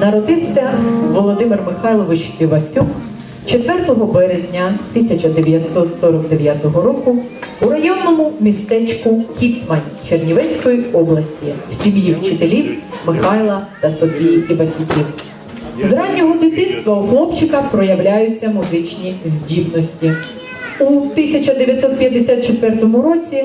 Народився Володимир Михайлович Івасюк 4 березня 1949 року у районному містечку Кіцмань Чернівецької області в сім'ї вчителів Михайла та Софії Івасюків. З раннього дитинства у хлопчика проявляються музичні здібності. У 1954 році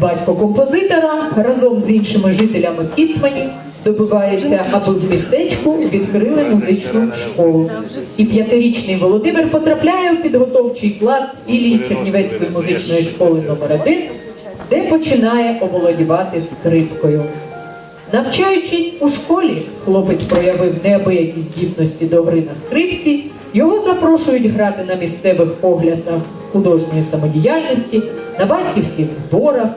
батько композитора разом з іншими жителями Кіцмані добивається, аби в містечку відкрили музичну школу. І п'ятирічний Володимир потрапляє у підготовчий клас філії Чернівецької музичної школи номер 1 де починає оволодівати скрипкою. Навчаючись у школі, хлопець проявив неабиякі здібності до гри на скрипці. Його запрошують грати на місцевих оглядах художньої самодіяльності, на батьківських зборах.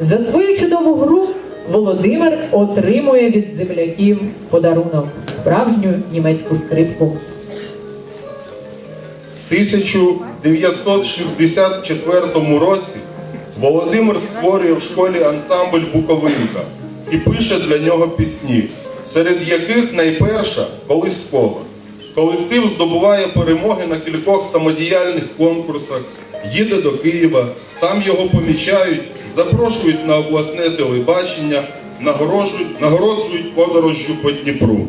За свою чудову гру Володимир отримує від земляків подарунок справжню німецьку скрипку. 1964 році Володимир створює в школі ансамбль Буковинка і пише для нього пісні, серед яких найперша Колискова. Колектив здобуває перемоги на кількох самодіяльних конкурсах, їде до Києва, там його помічають, запрошують на обласне телебачення, нагороджують, нагороджують подорожжю по Дніпру.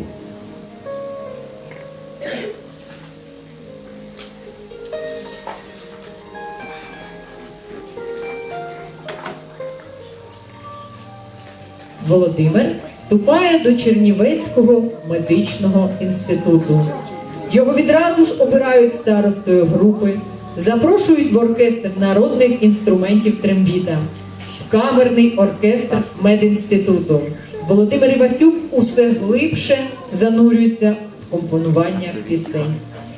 Володимир вступає до Чернівецького медичного інституту. Його відразу ж обирають старостою групи, запрошують в оркестр народних інструментів трембіта, камерний оркестр медінституту. Володимир Івасюк усе глибше занурюється в компонування пісень.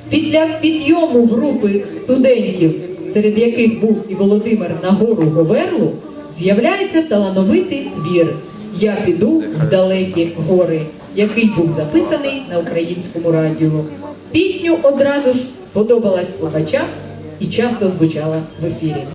Після підйому групи студентів, серед яких був і Володимир на гору Говерлу, з'являється талановитий твір Я піду в далекі гори, який був записаний на українському радіо. Пісню одразу ж сподобалась слухачам і часто звучала в ефірі.